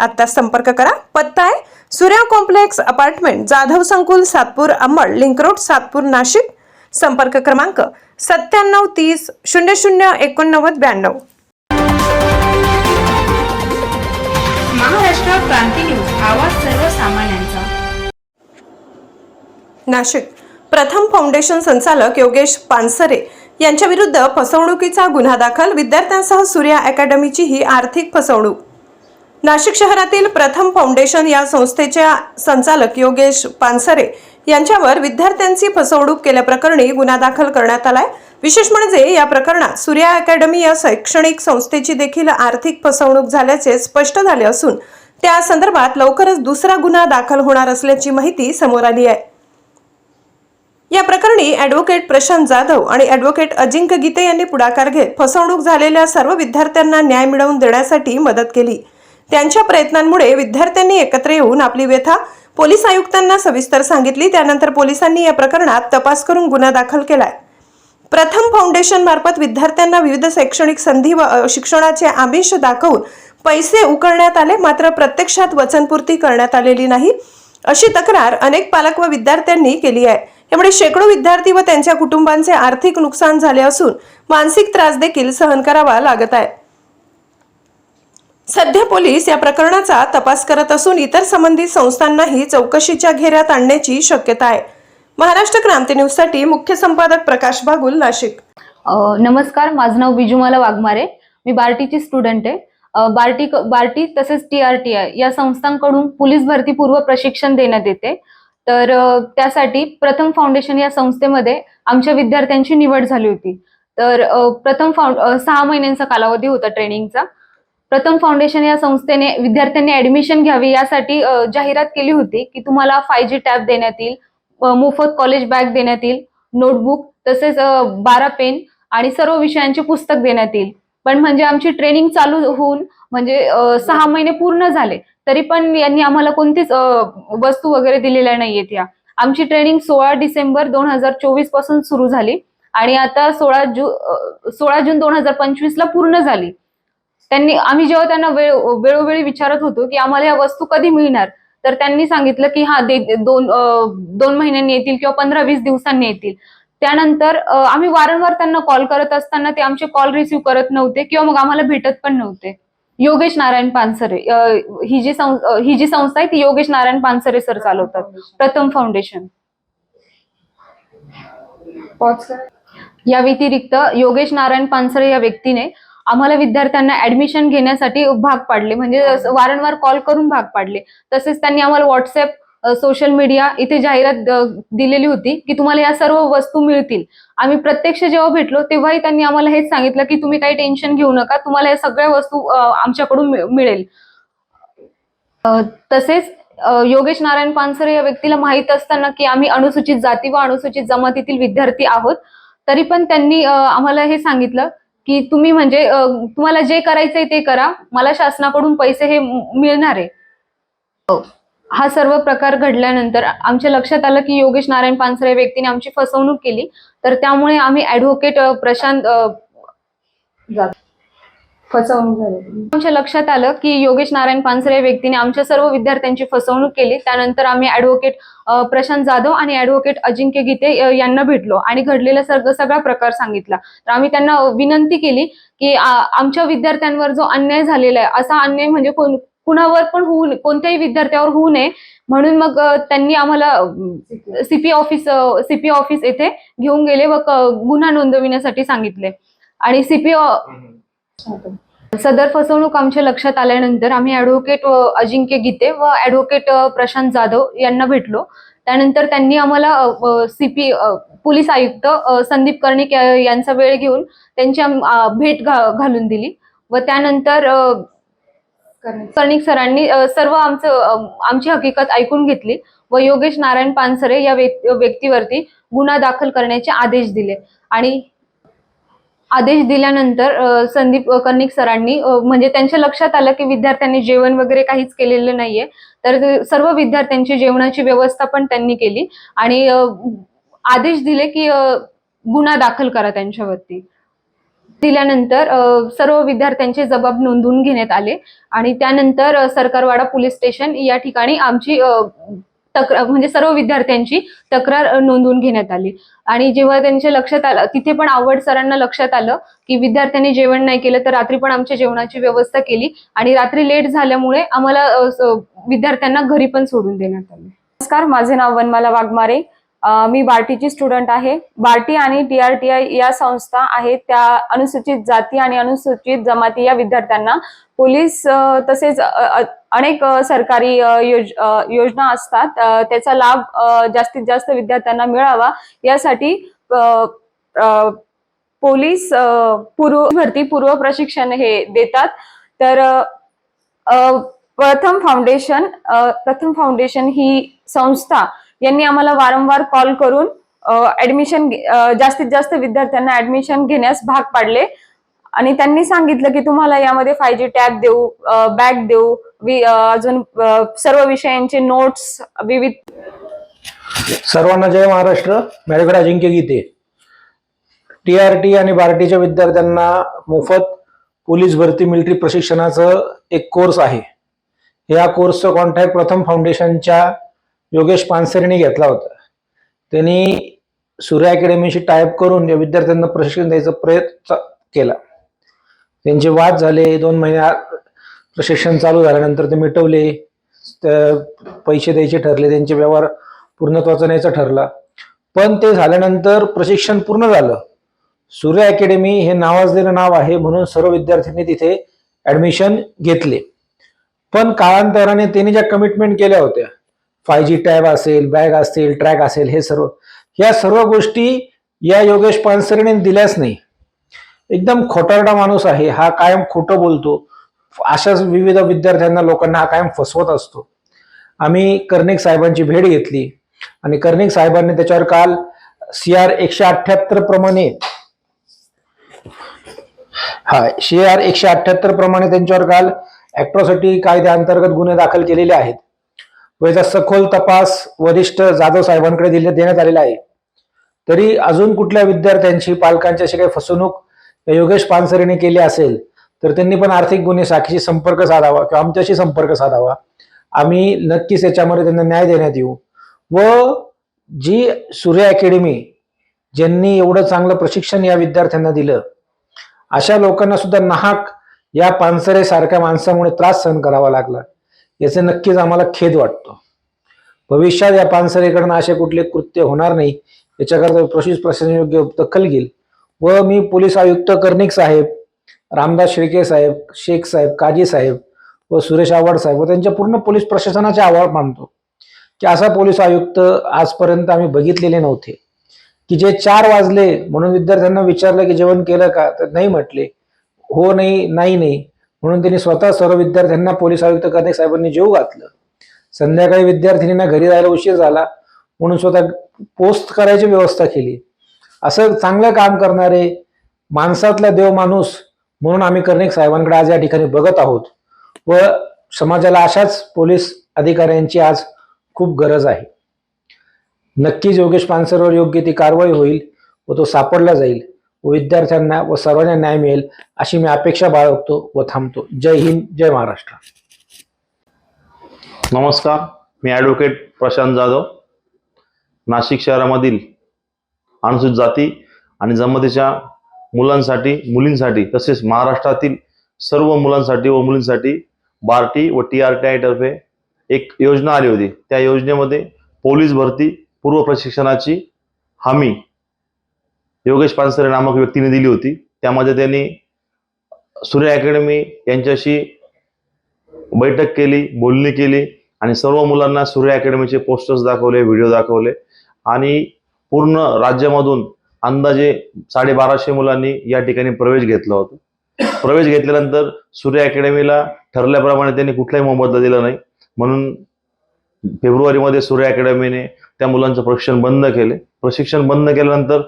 आत्ता संपर्क करा. पत्ता आहे सूर्या कॉम्प्लेक्स अपार्टमेंट जाधव संकुल सातपूर अंबड लिंक रोड सातपूर नाशिक. संपर्क क्रमांक सत्त्याण्णव तीस शून्य शून्य एकोणनव्वद ब्याण्णव. महाराष्ट्र क्रांती न्यूज आवाज सर्वसामान्यांचा. नाशिक. प्रथम फाउंडेशन संचालक योगेश पानसरे यांच्या विरुद्ध फसवणुकीचा गुन्हा दाखल. विद्यार्थ्यांसह सूर्या अकॅडमीची ही आर्थिक फसवणूक. नाशिक शहरातील प्रथम फाउंडेशन या संस्थेच्या संचालक योगेश पानसरे यांच्यावर विद्यार्थ्यांची फसवणूक केल्याप्रकरणी गुन्हा दाखल करण्यात आलाय. विशेष म्हणजे या प्रकरणात सूर्या अकॅडमी या शैक्षणिक संस्थेची देखील आर्थिक फसवणूक झाल्याचे स्पष्ट झाले असून त्या संदर्भात लवकरच दुसरा गुन्हा दाखल होणार असल्याची माहिती समोर आली आहे. या प्रकरणी ॲडव्होकेट प्रशांत जाधव आणि ॲडव्होकेट अजिंक्य गीते यांनी पुढाकार घेत फसवणूक झालेल्या सर्व विद्यार्थ्यांना न्याय मिळवून देण्यासाठी मदत केली. त्यांच्या प्रयत्नांमुळे विद्यार्थ्यांनी एकत्र येऊन आपली व्यथा पोलीस आयुक्तांना सविस्तर सांगितली. त्यानंतर पोलिसांनी या प्रकरणात तपास करून गुन्हा दाखल केलाय. प्रथम फाउंडेशन मार्फत विद्यार्थ्यांना विविध शैक्षणिक संधी व शिक्षणाचे आमिष दाखवून पैसे उकळण्यात आले. मात्र प्रत्यक्षात वचनपूर्ती करण्यात आलेली नाही. अशी तक्रार अनेक पालक व विद्यार्थ्यांनी केली आहे. यामुळे शेकडो विद्यार्थी व त्यांच्या कुटुंबांचे आर्थिक नुकसान झाले असून मानसिक त्रास देखील सहन करावा लागत आहे. सध्या पोलीस या प्रकरणाचा तपास करत असून इतर संबंधित संस्थांनाही चौकशीच्या घेऱ्यात आणण्याची शक्यता आहे. महाराष्ट्र क्रांती न्यूजसाठी मुख्य संपादक प्रकाश बागुल नाशिक. नमस्कार माझं नाव बिजुमाला वाघमारे. मी बार्टीची स्टुडंट आहे. बार्टी बार्टी तसेच टी आर टी आय या संस्थांकडून पोलीस भरती पूर्व प्रशिक्षण देण्यात येते. तर त्यासाठी प्रथम फाउंडेशन या संस्थेमध्ये आमच्या विद्यार्थ्यांची निवड झाली होती. तर प्रथम फाउंड सहा महिन्यांचा कालावधी होता ट्रेनिंगचा. प्रथम फाउंडेशन या संस्थेने विद्यार्थ्यांनी ऍडमिशन घ्यावी यासाठी जाहिरात केली होती की तुम्हाला फाय जी टॅब देण्यात येईल मोफत कॉलेज बॅग देण्यात येईल नोटबुक तसेच बारा पेन आणि सर्व विषयांचे पुस्तक देण्यात येईल. पण म्हणजे आमची ट्रेनिंग चालू होऊन म्हणजे सहा महिने पूर्ण झाले तरी पण यांनी आम्हाला कोणतीच वस्तू वगैरे दिलेल्या नाहीयेत या. आमची ट्रेनिंग सोळा डिसेंबर दोन हजार चोवीसपासून सुरू झाली आणि आता सोळा जू सोळा जून दोन हजार पंचवीस ला पूर्ण झाली. त्यांनी आम्ही जेव्हा त्यांना वेळ वेळोवेळी विचारत होतो की आम्हाला या वस्तू कधी मिळणार तर त्यांनी सांगितलं की हा दे दोन दोन महिन्यांनी येतील किंवा पंधरा वीस दिवसांनी येतील. त्यानंतर आम्ही वारंवार त्यांना कॉल करत असताना ते आमचे कॉल रिसिव्ह करत नव्हते किंवा मग आम्हाला भेटत पण नव्हते. योगेश नारायण पानसरे ही जी सं- अ, ही जी संस्था आहे ती योगेश नारायण पानसरे सर चालवतात. प्रथम फाउंडेशन या व्यतिरिक्त योगेश नारायण पानसरे या व्यक्तीने आम्हाला विद्यार्थ्यांना ऍडमिशन घेण्यासाठी भाग पाडले. म्हणजे असं वारंवार कॉल करून भाग पाडले. तसेच त्यांनी आम्हाला व्हॉट्सअप सोशल मीडिया इथे जाहिरात दिलेली होती की तुम्हाला या सर्व वस्तू मिळतील. आम्ही प्रत्यक्ष जेव्हा भेटलो तेव्हाही त्यांनी आम्हाला हेच सांगितलं की तुम्ही काही टेन्शन घेऊ नका. तुम्हाला या सगळ्या वस्तू आमच्याकडून मिळ- मिळेल. तसेच योगेश नारायण पानसरे या व्यक्तीला माहीत असताना की आम्ही अनुसूचित जाती व अनुसूचित जमातीतील विद्यार्थी आहोत. तरी पण त्यांनी आम्हाला हे सांगितलं की तुम्ही म्हणजे तुम्हाला जे करायचंय ते करा. मला शासनाकडून पैसे हे मिळणार आहे. हो. हा. सर्व प्रकार घडल्यानंतर आमच्या लक्षात आलं की योगेश नारायण पानसरे व्यक्तीने आमची फसवणूक केली. तर त्यामुळे आम्ही ऍडव्होकेट प्रशांत फसवणूक झाली. आमच्या लक्षात आलं की योगेश नारायण पानसरे या व्यक्तीने आमच्या सर्व विद्यार्थ्यांची फसवणूक केली. त्यानंतर आम्ही ऍडव्होकेट प्रशांत जाधव आणि ऍडव्होकेट अजिंक्य गीते यांना भेटलो आणि घडलेला सग- सगळा प्रकार सांगितला. तर आम्ही त्यांना विनंती केली की आमच्या विद्यार्थ्यांवर जो अन्याय झालेला आहे असा अन्याय म्हणजे कोण कुणावर पण होऊ नये- कोणत्याही विद्यार्थ्यावर होऊ नये. म्हणून मग त्यांनी आम्हाला सीपी ऑफिस सीपी ऑफिस येथे घेऊन गेले व गुन्हा नोंदविण्यासाठी सांगितले. आणि सीपी सदर फसवणूक आमच्या लक्षात आल्यानंतर आम्ही ऍडव्होकेट अजिंक्य गीते व ऍडव्होकेट प्रशांत जाधव यांना भेटलो. त्यानंतर त्यांनी आम्हाला सीपी पोलीस आयुक्त संदीप कर्णिक यांचा वेळ घेऊन त्यांची भेट घालून दिली. व त्यानंतर कर्णिक सरांनी सर्व आमचं आमची हकीकत ऐकून घेतली व योगेश नारायण पानसरे या व्यक्तीवरती गुन्हा दाखल करण्याचे आदेश दिले. आणि आदेश दिल्यानंतर संदीप कनिक कर्णिक सरांनी म्हणजे त्यांच्या लक्षात आलं की विद्यार्थ्यांनी जेवण वगैरे काहीच केलेलं नाहीये. तर सर्व विद्यार्थ्यांची जेवणाची व्यवस्था पण त्यांनी केली आणि आदेश दिले की गुन्हा दाखल करा त्यांच्यावरती. दिल्यानंतर सर्व विद्यार्थ्यांचे जबाब नोंदवून घेण्यात आले आणि त्यानंतर सरकारवाडा पोलीस स्टेशन या ठिकाणी आमची तक्रार म्हणजे सर्व विद्यार्थ्यांची तक्रार नोंदवून घेण्यात आली. आणि जेव्हा त्यांच्या लक्षात आलं तिथे पण आवड सरांना लक्षात आलं की विद्यार्थ्यांनी जेवण नाही केलं तर रात्री पण आमच्या जेवणाची व्यवस्था केली आणि रात्री लेट झाल्यामुळे आम्हाला विद्यार्थ्यांना घरी पण सोडून देण्यात आले. नमस्कार माझे नाव वनमाला वाघमारे. मी बार्टीची स्टुडंट आहे. बार्टी आणि टी आर टी आय या संस्था आहेत. त्या अनुसूचित जाती आणि अनुसूचित जमाती या विद्यार्थ्यांना पोलीस तसेच अनेक सरकारी योज योजना असतात. त्याचा लाभ जास्तीत जास्त विद्यार्थ्यांना मिळावा. यासाठी पोलीस पूर्व भरती पूर्व प्रशिक्षण हे देतात. तर प्रथम फाउंडेशन प्रथम फाउंडेशन ही संस्था यांनी आम्हाला वारंवार कॉल करून ऍडमिशन जास्तीत जास्त विद्यार्थ्यांना ऍडमिशन घेण्यास भाग पाडले. आणि त्यांनी सांगितलं की तुम्हाला यामध्ये फाय जी टॅब देऊ बॅग देऊ वि- अजून सर्व विषयांचे नोट्स विविध सर्वांना जय महाराष्ट्र. माझ्याकडे Ajinkya Gite. T R T आणि बार्टीच्या विद्यार्थ्यांना मोफत पोलीस भरती मिलिटरी प्रशिक्षणाचं एक कोर्स आहे. या कोर्सचं कॉन्टॅक्ट प्रथम फाउंडेशनच्या योगेश पानसरेने घेतला होता. त्यांनी सूर्य अकॅडमीशी टाईप करून या विद्यार्थ्यांना प्रशिक्षण द्यायचा प्रयत्न केला. त्यांचे वाद झाले. दोन महिन्या प्रशिक्षण चालू झाल्यानंतर ते मिटवले. त्या पैसे द्यायचे ठरले. त्यांचे व्यवहार पूर्णत्वाचा न्यायचा ठरला. पण ते झाल्यानंतर प्रशिक्षण पूर्ण झालं. सूर्य अकॅडमी हे नावाजलेलं नाव आहे म्हणून सर्व विद्यार्थ्यांनी तिथे ऍडमिशन घेतले. पण कालांतराने त्यांनी ज्या कमिटमेंट केल्या होत्या फाय जी टॅब असेल बॅग असेल ट्रॅक असेल हे सर्व. या सर्व गोष्टी या योगेश पानसरेने दिल्याच नाही. एकदम खोटारडा माणूस आहे. हा कायम खोटं बोलतो. अशाच विविध विद्यार्थ्यांना लोकांना हा कायम फसवत असतो. आम्ही कर्णिक साहेबांची भेट घेतली. आणि कर्णिक साहेबांनी त्याच्यावर काल सी आर एकशे अठ्याहत्तर प्रमाणे हा सी आर एकशे अठ्याहत्तर प्रमाणे त्यांच्यावर काल ऍट्रॉसिटी कायद्याअंतर्गत गुन्हे दाखल केलेले आहेत. व याचा सखोल तपास वरिष्ठ जाधव साहेबांकडे दिले देण्यात आलेला आहे. तरी अजून कुठल्या विद्यार्थ्यांची पालकांची अशी काही फसवणूक योगेश पानसरेने केली असेल तर त्यांनी पण आर्थिक गुन्हे शाखेशी संपर्क साधावा किंवा आमच्याशी संपर्क साधावा. आम्ही नक्कीच याच्यामध्ये त्यांना न्याय देण्यात येऊ. व जी सूर्य अकॅडमी ज्यांनी एवढं चांगलं प्रशिक्षण या विद्यार्थ्यांना दिलं अशा लोकांना सुद्धा नाहक या पानसरे सारख्या माणसामुळे त्रास सहन करावा लागला. याचे नक्कीच आम्हाला खेद वाटतो. भविष्यात या पानसरेकडनं असे कुठले कृत्य होणार नाही याच्याकरता पोलीस प्रशासन योग्य दखल घेईल. व मी पोलीस आयुक्त कर्णिक साहेब रामदास शिर्के साहेब शेख साहेब काजी साहेब व सुरेश आव्हाड साहेब व त्यांच्या पूर्ण पोलीस प्रशासनाचे आभार मानतो की असा पोलीस आयुक्त आजपर्यंत आम्ही बघितलेले नव्हते. की जे चार वाजले म्हणून विद्यार्थ्यांना विचारलं की जेवण केलं का? तर नाही म्हटले. हो नाही नाही नाही. म्हणून त्यांनी स्वतः सर्व विद्यार्थ्यांना पोलीस आयुक्त कर्णिक साहेबांनी जेव घातलं. संध्याकाळी विद्यार्थिनींना घरी जायला उशीर झाला. म्हणून स्वतः पोस्ट करायची व्यवस्था केली. असं चांगलं काम करणारे माणसातला देव माणूस म्हणून आम्ही कर्णिक साहेबांकडे आज या ठिकाणी बघत आहोत. व समाजाला अशाच पोलीस अधिकाऱ्यांची आज खूप गरज आहे. नक्कीच योगेश पानसरवर योग्य ती कारवाई होईल व तो सापडला जाईल. विद्यार्थ्यांना व सर्वांना न्याय मिळेल अशी मी अपेक्षा बाळगतो व थांबतो. जय हिंद जय महाराष्ट्र. नमस्कार मी ॲडव्होकेट प्रशांत जाधव. नाशिक शहरामधील अनुसूचित जाती आणि जमातीच्या मुलांसाठी मुलींसाठी तसेच महाराष्ट्रातील सर्व मुलांसाठी व मुलींसाठी बार्टी व टी आर टी आयतर्फे एक योजना आली होती. त्या योजनेमध्ये पोलीस भरती पूर्व प्रशिक्षणाची हमी योगेश पानसरे नामक व्यक्तीने दिली होती. त्यामध्ये त्यांनी सूर्य अकॅडमी यांच्याशी बैठक केली बोलणी केली आणि सर्व मुलांना सूर्य अकॅडमीचे पोस्टर्स दाखवले व्हिडिओ दाखवले आणि पूर्ण राज्यामधून अंदाजे साडेबाराशे मुलांनी या ठिकाणी प्रवेश घेतला होता. प्रवेश घेतल्यानंतर सूर्य अकॅडमीला ठरल्याप्रमाणे त्यांनी कुठलाही मोबदला दिला नाही. म्हणून फेब्रुवारीमध्ये सूर्य अकॅडमीने त्या मुलांचं प्रशिक्षण बंद केले. प्रशिक्षण बंद केल्यानंतर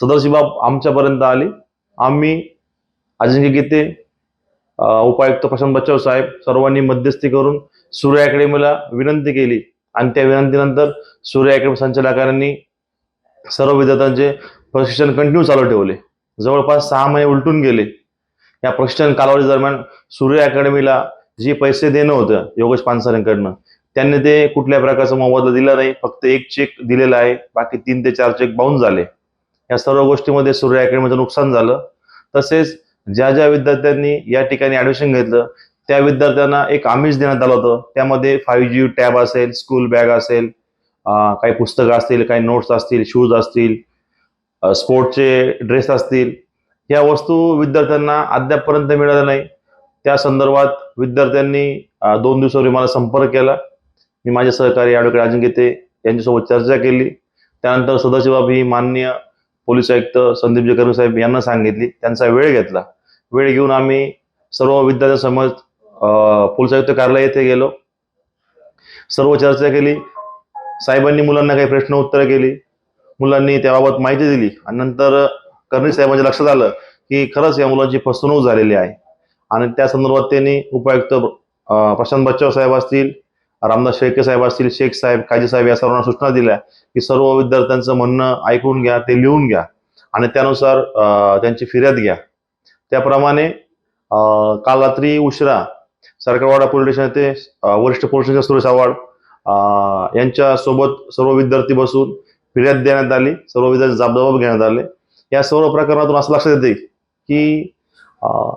सदरची बाब आमच्यापर्यंत आली. आम्ही अजिंक्य गीते उपायुक्त प्रशांत बच्चाव साहेब सर्वांनी मध्यस्थी करून सूर्य अकॅडमीला विनंती केली. आणि त्या विनंतीनंतर सूर्य अकॅडमी संचालकांनी सर्व विद्यार्थ्यांचे प्रशिक्षण कंटिन्यू चालू ठेवले. जवळपास सहा महिने उलटून गेले. या प्रशिक्षण कालावधी दरम्यान सूर्य अकॅडमीला जे पैसे देणं होतं योगेश पानसरेंकडनं त्यांनी ते कुठल्या प्रकारचा मोबदला दिला नाही. फक्त एक चेक दिलेला आहे. बाकी तीन ते चार चेक बाउन्स झाले. या सर्व गोष्टीमध्ये सूर्य अकॅडमीचं नुकसान झालं. तसेच ज्या ज्या विद्यार्थ्यांनी या ठिकाणी ऍडमिशन घेतलं त्या विद्यार्थ्यांना एक आमिष देण्यात आलं होतं. त्यामध्ये फाईव्ह जी टॅब असेल स्कूल बॅग असेल काही पुस्तकं असतील काही नोट्स असतील शूज असतील स्पोर्टचे ड्रेस असतील. या वस्तू विद्यार्थ्यांना अद्यापपर्यंत मिळाल्या नाही. त्या संदर्भात विद्यार्थ्यांनी दोन दिवसापूर्वी मला संपर्क केला. मी माझे सहकारी ॲडव्होकेट अजिंक्य ते यांच्यासोबत चर्चा केली. त्यानंतर सदस्य बाब ही माननीय पोलीस आयुक्त संदीप जे साहेब यांना सांगितली. त्यांचा वेळ घेतला. वेळ घेऊन आम्ही सर्व विद्यार्थ्यांसमोर अं, पोलीस आयुक्त कार्यालय येथे गेलो. सर्व चर्चा केली. साहेबांनी मुलांना काही प्रश्न उत्तरं केली. मुलांनी त्याबाबत माहिती दिली. आणि नंतर कर्णी साहेबांच्या लक्षात आलं की खरंच या मुलांची फसवणूक झालेली आहे. आणि त्या संदर्भात त्यांनी उपायुक्त प्रशांत बच्चाव साहेब असतील रामदास शेळके साहेब असतील शेख साहेब काजी साहेब या सर्वांना सूचना दिल्या की सर्व विद्यार्थ्यांचं म्हणणं ऐकून घ्या ते लिहून घ्या आणि त्यानुसार त्यांची फिर्याद घ्या. त्याप्रमाणे काल रात्री उशिरा सरकारवाडा पोलीस स्टेशन येथे वरिष्ठ पोलीस स्टेशन सुरेश आव्हाड यांच्यासोबत सर्व विद्यार्थी बसून फिर्याद देण्यात आली सर्व विद्यार्थी जबाब घेण्यात आले. या सर्व प्रकरणातून असं लक्षात येते की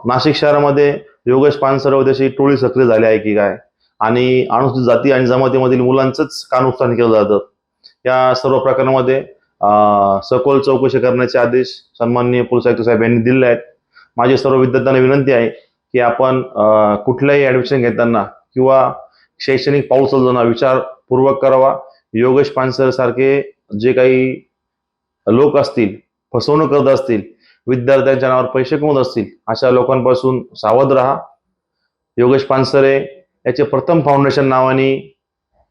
नाशिक शहरामध्ये योगेश पानसरे व त्याची टोळी सक्रिय झाली आहे की काय? आणि अनुसूचित जाती आणि जमातीमधील मुलांचंच का नुकसान केलं जातं? या सर्व प्रकरणामध्ये सखोल चौकशी करण्याचे आदेश सन्माननीय पोलीस आयुक्त साहेब यांनी दिले आहेत. माझी सर्व विद्यार्थ्यांना विनंती आहे की आपण कुठल्याही ऍडमिशन घेताना किंवा शैक्षणिक पाऊल उचलताना विचारपूर्वक करावा. योगेश पानसर सारखे जे काही लोक असतील फसवणूक करत असतील विद्यार्थ्यांच्या नावावर पैसे कमवत असतील अशा लोकांपासून सावध राहा. योगेश पानसरे याचे प्रथम फाउंडेशन नावाने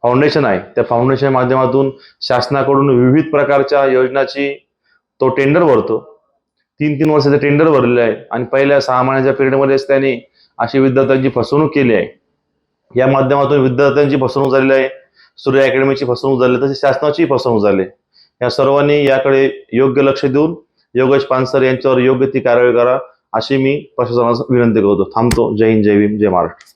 फाउंडेशन आहे. त्या फाउंडेशन माध्यमातून शासनाकडून विविध प्रकारच्या योजनाची तो टेंडर भरतो. तीन तीन वर्षाचे टेंडर भरलेले आहे. आणि पहिल्या सहा महिन्याच्या पिरियडमध्येच त्यांनी अशी विद्यार्थ्यांची फसवणूक केली आहे. या माध्यमातून विद्यार्थ्यांची फसवणूक झालेली आहे. सूर्य अकॅडमीची फसवणूक झाली तसेच शासनाची फसवणूक झाली या सर्वांनी याकडे योग्य लक्ष देऊन योगेश पानसर यांच्यावर योग्य ती कारवाई करा अशी मी प्रशासनास विनंती करतो. थांबतो. जय हिंद जय भीम जय महाराष्ट्र.